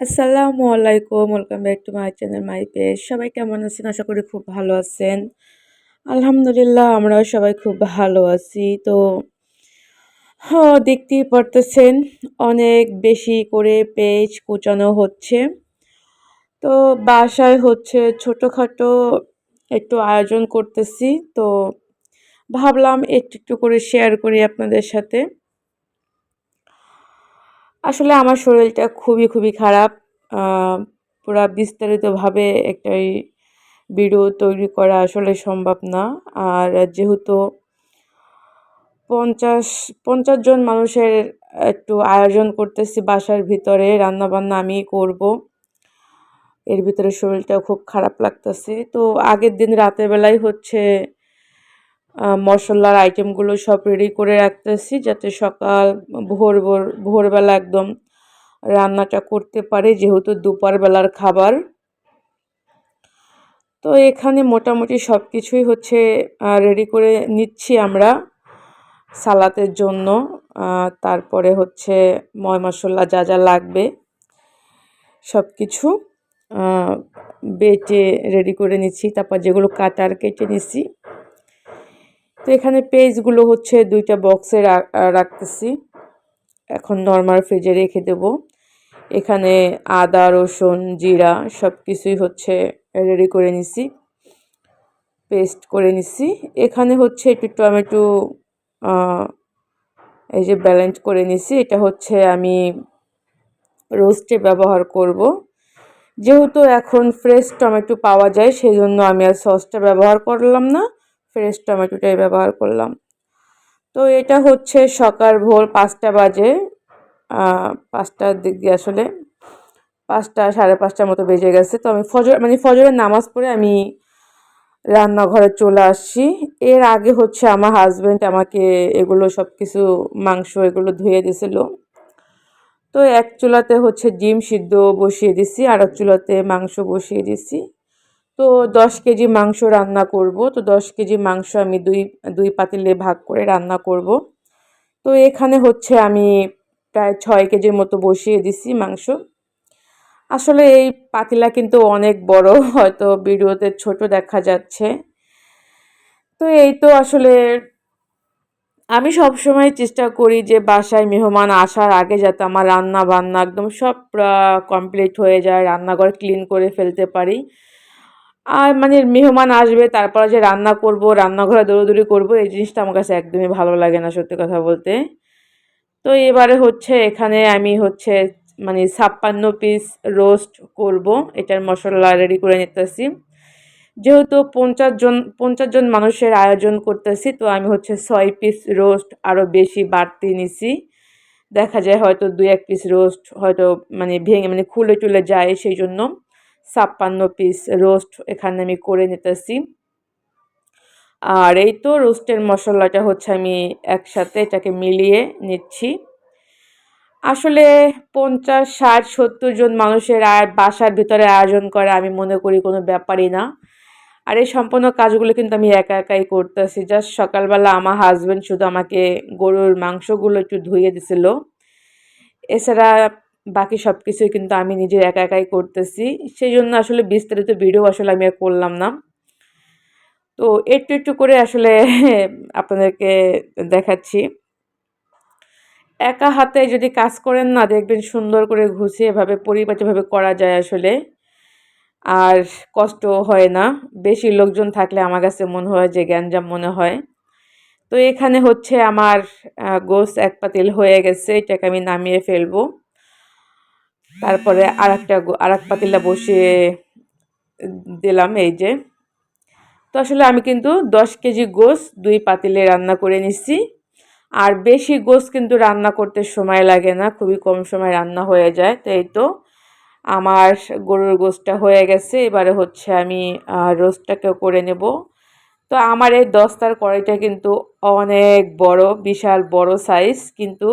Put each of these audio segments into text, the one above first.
আসসালামু আলাইকুম, welcome back to my channel my page. সবাই কেমন আছেন? আশা করি খুব ভালো আছেন। আলহামদুলিল্লাহ, আমরাও সবাই খুব ভালো আছি। তো দেখতেই পারতেছেন, অনেক বেশি করে পেজ কুচানো হচ্ছে। তো, বাসায় হচ্ছে ছোটোখাটো একটু আয়োজন করতেছি। তো, ভাবলাম একটু একটু করে শেয়ার করি আপনাদের সাথে। আসলে আমার শরীরটা খুবই খুবই খারাপ। পুরা বিস্তারিতভাবে একটাই ভিডিও তৈরি করা আসলে সম্ভব না। আর যেহেতু পঞ্চাশ পঞ্চাশ জন মানুষের একটু আয়োজন করতেছি বাসার ভিতরে, রান্নাবান্না আমি করব। এর ভিতরে শরীরটাও খুব খারাপ লাগতেছে। তো আগের দিন রাতের বেলায় হচ্ছে মশলার আইটেমগুলো সব রেডি করে রাখতেছি যাতে সকাল, ভোর ভোর, ভোরবেলা একদম রান্নাটা করতে পারে, যেহেতু দুপুরবেলার খাবার। তো এখানে মোটামুটি সব কিছুই হচ্ছে রেডি করে নিচ্ছি আমরা সালাতের জন্য। তারপরে হচ্ছে ময় মশলা যা যা লাগবে সব কিছু বেটে রেডি করে নিচ্ছি। তারপর যেগুলো কাটার কেটে নিচ্ছি। তো এখানে পেজগুলো হচ্ছে দুইটা বক্সে রাখতেছি। এখন নর্মাল ফ্রিজে রেখে দেব। এখানে আদা, রসুন, জিরা সব কিছুই হচ্ছে রেডি করে নিছি। পেস্ট করে নিছি। এখানে হচ্ছে একটু টমেটো এই যে ব্যালেন্স করে নিছি। এটা হচ্ছে আমি রোস্টে ব্যবহার করব। যেহেতু এখন ফ্রেশ টমেটো পাওয়া যায় সেই জন্য আমি আর সসটা ব্যবহার করলাম না। ফ্রেশ টমেটোটাই ব্যবহার করলাম। তো এটা হচ্ছে সকাল ভোর পাঁচটা বাজে পাঁচটার দিক দিয়ে আসলে পাঁচটা, সাড়ে পাঁচটার মতো বেজে গেছে। তো আমি ফজর মানে ফজরের নামাজ পড়ে আমি রান্নাঘরে চলে আসছি। এর আগে হচ্ছে আমার হাজব্যান্ড আমাকে এগুলো সব কিছু মাংস এগুলো ধুয়ে দিছিল তো এক চুলাতে হচ্ছে ডিম সিদ্ধ বসিয়ে দিছি, আর এক চুলাতে মাংস বসিয়ে দিছি। তো দশ কেজি মাংস রান্না করব। তো দশ কেজি মাংস আমি দুই দুই পাতিলে ভাগ করে রান্না করব। তো এখানে হচ্ছে আমি প্রায় ছয় কেজির মতো বসিয়ে দিছি মাংস। আসলে এই পাতিলা কিন্তু অনেক বড়, হয়তো ভিডিওতে ছোট দেখা যাচ্ছে। তো এই তো আসলে আমি সব সময় চেষ্টা করি যে বাসায় মেহমান আসার আগে যাতে আমার রান্না বান্না একদম সব কমপ্লিট হয়ে যায়, রান্নাঘর ক্লিন করে ফেলতে পারি। আর মানে মেহমান আসবে, তারপরে যে রান্না করব, রান্নাঘরে দৌড়দৌড়ি করব, এই জিনিসটা আমার কাছে একদমই ভালো লাগে না সত্যি কথা বলতে। তো এবারে হচ্ছে এখানে আমি হচ্ছে মানে ছাপ্পান্ন পিস রোস্ট করব, এটার মশলা রেডি করে নিতেছি। যেহেতু পঞ্চাশ জন পঞ্চাশ জন মানুষের আয়োজন করতেছি, তো আমি হচ্ছে ছয় পিস রোস্ট আরও বেশি বাড়তি নিছি। দেখা যায় হয়তো দুই এক পিস রোস্ট হয়তো মানে ভেঙে মানে খুলে টুলে যায় সেই জন্য। ছাপ্পান্ন পিস রোস্ট এখানে আমি করে নিতেছি। আর এই তো রোস্টের মশলাটা হচ্ছে আমি একসাথে এটাকে মিলিয়ে নিচ্ছি। আসলে পঞ্চাশ, ষাট, সত্তর জন মানুষের আর বাসার ভিতরে আয়োজন করে আমি মনে করি কোনো ব্যাপারই না। আর এই সম্পূর্ণ কাজগুলো কিন্তু আমি একা একাই করতেছি। জাস্ট সকালবেলা আমার হাজব্যান্ড শুধু আমাকে গরুর মাংসগুলো একটু ধুয়ে দিছিল। এছাড়া বাকি সব কিছুই কিন্তু আমি নিজে একা একাই করতেছি। সেই জন্য আসলে বিস্তারিত ভিডিও আসলে আমি আর করলাম না। তো একটু একটু করে আসলে আপনাদেরকে দেখাচ্ছি। একা হাতে যদি কাজ করেন না, দেখবেন সুন্দর করে ঘুষিয়ে এভাবে পরিপাটিভাবে করা যায় আসলে। আর কষ্ট হয় না। বেশি লোকজন থাকলে আমার কাছে মনে হয় যে গ্যাঞ্জাম মনে হয়। তো এখানে হচ্ছে আমার গোস এক পাতিল হয়ে গেছে। এটাকে আমি নামিয়ে ফেলব। তারপরে আর একটা আর এক পাতিলা বসিয়ে দিলাম এই যে। তো আসলে আমি কিন্তু দশ কেজি গোস দুই পাতিলে রান্না করে নিচ্ছি আর বেশি গোস কিন্তু রান্না করতে সময় লাগে না, খুবই কম সময় রান্না হয়ে যায় তো এই তো। আমার গরুর গোসটা হয়ে গেছে, এবারে হচ্ছে আমি রোস্টটাকেও করে নেব। তো আমার এই দস্তার কড়াইটা কিন্তু অনেক বড়, বিশাল বড় সাইজ কিন্তু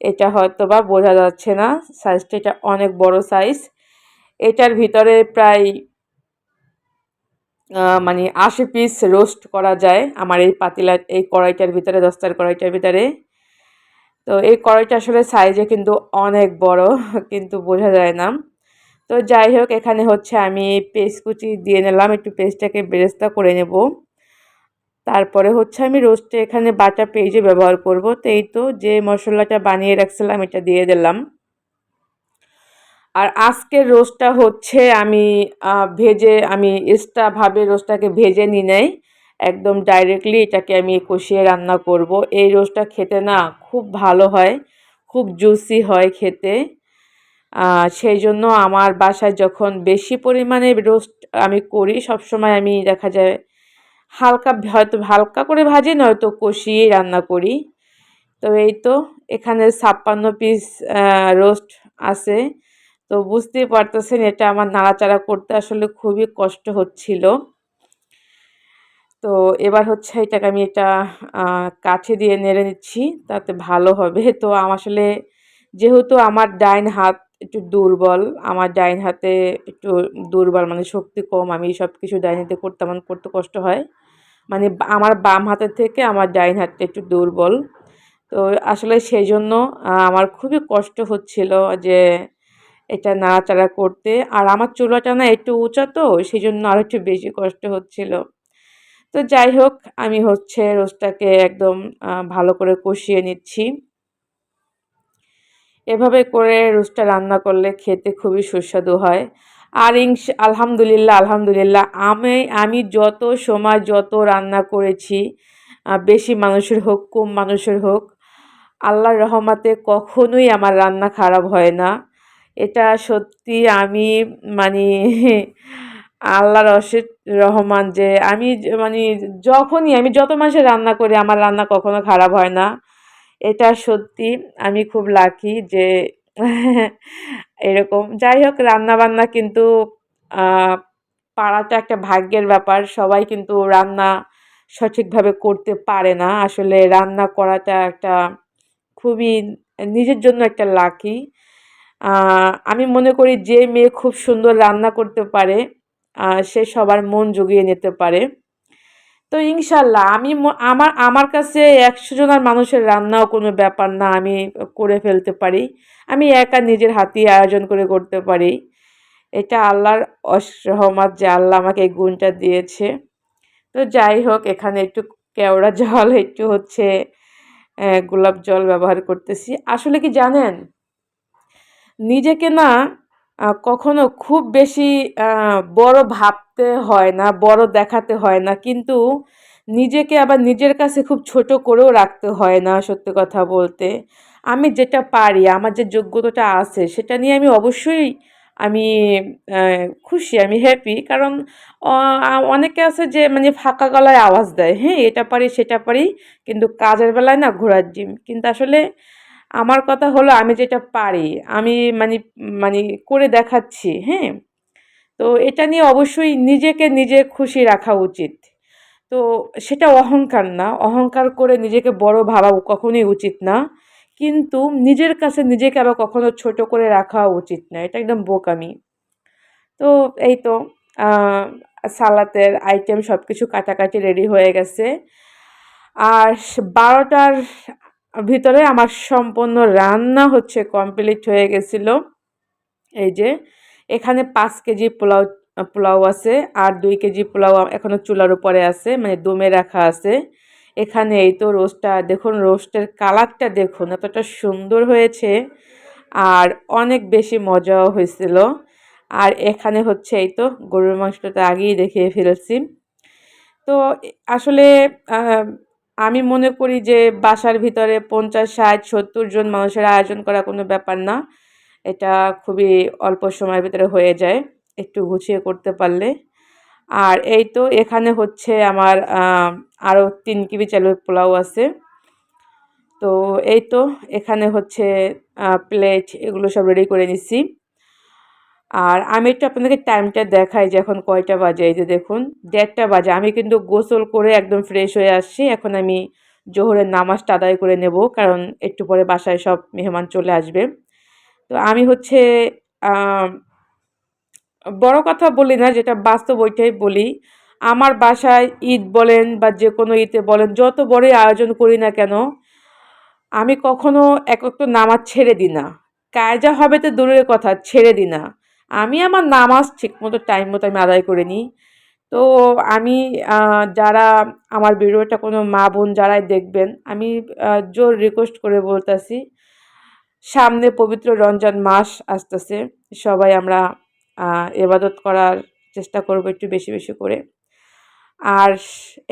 এটা হয়তো বা বোঝা যাচ্ছে না সাইজটা এটা অনেক বড় সাইজ এটার ভিতরে প্রায় মানে আশি পিস রোস্ট করা যায় আমার এই পাতিলা, এই কড়াইটার ভিতরে, দস্তার কড়াইটার ভিতরে। তো এই কড়াইটা আসলে সাইজে কিন্তু অনেক বড়, কিন্তু বোঝা যায় না। তো যাই হোক, এখানে হচ্ছে আমি পেস্ট কুচি দিয়ে নিলাম, একটু পেস্টটাকে বেরেস্তা করে নেব। তারপরে হচ্ছে আমি রোস্টে এখানে বাটা পেঁয়াজে ব্যবহার করব। তো এই তো যে মশলাটা বানিয়ে রাখছিলাম, এটা দিয়ে দিলাম। আর আজকের রোস্টটা হচ্ছে আমি ভেজে, আমি এক্সট্রাভাবে রোস্টটাকে ভেজে নিই নাই। একদম ডাইরেক্টলি এটাকে আমি কষিয়ে রান্না করব। এই রোস্টটা খেতে না খুব ভালো হয়, খুব জুসি হয় খেতে। সেই জন্য আমার বাসায় যখন বেশি পরিমাণে রোস্ট আমি করি, সবসময় আমি দেখা যায় হালকা হয়তো হালকা করে ভাজি, নয়তো কষিয়েই রান্না করি। তো এই তো, এখানে ছাপ্পান্ন পিস রোস্ট আছে। তো বুঝতেই পারতেছেন, এটা আমার নাড়াচাড়া করতে আসলে খুবই কষ্ট হচ্ছিল। তো এবার হচ্ছে এটাকে আমি এটা কাছে দিয়ে নেড়ে নিচ্ছি, তাতে ভালো হবে। তো আমার আসলে যেহেতু আমার ডাইন হাত একটু দুর্বল, আমার ডাইন হাতে একটু দুর্বল মানে শক্তি কম, আমি সব কিছু ডাইন হাতে করতে আমার করতে কষ্ট হয়। মানে আমার বাম হাতের থেকে আমার ডাইন হাতটা একটু দুর্বল। তো আসলে সেই জন্য আমার খুবই কষ্ট হচ্ছিল যে এটা নাড়াচাড়া করতে। আর আমার চুলাটা না একটু উঁচা তো সেই জন্য আর একটু বেশি কষ্ট হচ্ছিল। তো যাই হোক, আমি হচ্ছে রোস্টটাকে একদম ভালো করে কষিয়ে নিচ্ছি। এভাবে করে রোস্টটা রান্না করলে খেতে খুবই সুস্বাদু হয়। আর ইংস আলহামদুলিল্লাহ আলহামদুলিল্লাহ। আমি আমি যত সময় যত রান্না করেছি বেশি মানুষের হোক, কম মানুষের হোক, আল্লাহর রহমাতে কখনোই আমার রান্না খারাপ হয় না। এটা সত্যি আমি মানে আল্লাহর অশেষ রহমান যে, আমি মানে যখনই, আমি যত মানুষের রান্না করি, আমার রান্না কখনো খারাপ হয় না। এটা সত্যি আমি খুব লাকি যে এরকম। যাই হোক রান্না বান্না কিন্তু পাড়াটা একটা ভাগ্যের ব্যাপার। সবাই কিন্তু রান্না সঠিকভাবে করতে পারে না। আসলে রান্না করাটা একটা খুবই নিজের জন্য একটা লাকি। আমি মনে করি যে মেয়ে খুব সুন্দর রান্না করতে পারে সে সবার মন জুগিয়ে নিতে পারে। তো ইনশাল্লাহ, আমি আমার আমার কাছে একশো জনের মানুষের রান্নাও কোনো ব্যাপার না, আমি করে ফেলতে পারি। আমি একা নিজের হাতিয়ে আয়োজন করে করতে পারি। এটা আল্লাহর অসহমত যে আল্লাহ আমাকে এই গুণটা দিয়েছে। তো যাই হোক, এখানে একটু কেওড়া জল, একটু হচ্ছে গোলাপ জল ব্যবহার করতেছি। আসলে কি জানেন? নিজেকে না কখনো খুব বেশি বড় ভাবতে হয় না, বড় দেখাতে হয় না। কিন্তু নিজেকে আবার নিজের কাছে খুব ছোট করেও রাখতে হয় না, সত্যি কথা বলতে। আমি যেটা পারি, আমার যে যোগ্যতাটা আছে, সেটা নিয়ে আমি অবশ্যই আমি খুশি, আমি হ্যাপি কারণ অনেকে আছে যে মানে ফাঁকা গলায় আওয়াজ দেয় হ্যাঁ এটা পারি, সেটা পারি, কিন্তু কাজের বেলায় না ঘোরার জিম কিন্তু আসলে আমার কথা হলো আমি যেটা পারি, আমি মানে মানে করে দেখাচ্ছি হ্যাঁ? তো এটা নিয়ে অবশ্যই নিজেকে নিজে খুশি রাখা উচিত। তো সেটা অহংকার না, অহংকার করে নিজেকে বড় ভাবা কখনোই উচিত না। কিন্তু নিজের কাছে নিজেকে আবার কখনো ছোট করে রাখা উচিত না, এটা একদম বোকামি। তো এই তো সালাতের আইটেম সব কিছু কাটাকাটি রেডি হয়ে গেছে। আর বারোটার ভিতরে আমার সম্পূর্ণ রান্না হচ্ছে কমপ্লিট হয়ে গেছিল। এই যে, এখানে পাঁচ কেজি পোলাও পোলাও আছে আর দুই কেজি পোলাও এখনও চুলার উপরে আছে মানে দমে রাখা আছে। এখানে এই তো রোস্টটা, দেখুন রোস্টের কালারটা দেখুন, এতটা সুন্দর হয়েছে আর অনেক বেশি মজাও হয়েছিল। আর এখানে হচ্ছে এই তো গরুর মাংসটা আগেই দেখিয়ে ফেলেছি। তো আসলে আমি মনে করি যে বাসার ভিতরে পঞ্চাশ, ষাট, সত্তর জন মানুষের আয়োজন করা কোনো ব্যাপার না। এটা খুবই অল্প সময়ের ভিতরে হয়ে যায়, একটু গুছিয়ে করতে পারলে। আর এই তো এখানে হচ্ছে আমার আরও তিন কিবি চালুর পোলাও আছে। তো এই তো এখানে হচ্ছে প্লেট এগুলো সব রেডি করে নিচ্ছি আর আমি একটু আপনাদেরকে টাইমটা দেখাই যে এখন কয়টা বাজে, এই যে দেখুন, দেড়টা বাজে। আমি কিন্তু গোসল করে একদম ফ্রেশ হয়ে আসছি। এখন আমি জোহরের নামাজটা আদায় করে নেব, কারণ একটু পরে বাসায় সব মেহমান চলে আসবে। তো আমি হচ্ছে বড় কথা বলি না, যেটা বাস্তব ওইটাই বলি। আমার বাসায় ঈদ বলেন বা যে কোনো ঈদে বলেন, যত বড়ই আয়োজন করি না কেন, আমি কখনো একক নামাজ ছেড়ে দিই না। কায়জা হবে তো দূরের কথা, ছেড়ে দিই না। আমি আমার নামাজ ঠিকমতো টাইম মতো আমি আদায় করে নিই। তো আমি যারা আমার ভিডিওটা কোনো মা বোন যারাই দেখবেন, আমি জোর রিকোয়েস্ট করে বলতেছি, সামনে পবিত্র রমজান মাস আসতেছে, সবাই আমরা এবাদত করার চেষ্টা করব একটু বেশি বেশি করে। আর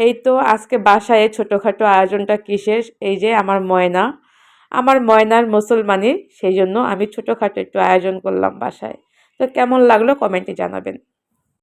এই তো আজকে বাসায় ছোটোখাটো আয়োজনটা কিসের? এই যে আমার ময়না। আমার ময়নার মুসলমানি, সেই জন্য আমি ছোটোখাটো একটু আয়োজন করলাম বাসায়। তো কেমন লাগল কমেন্টে জানাবেন।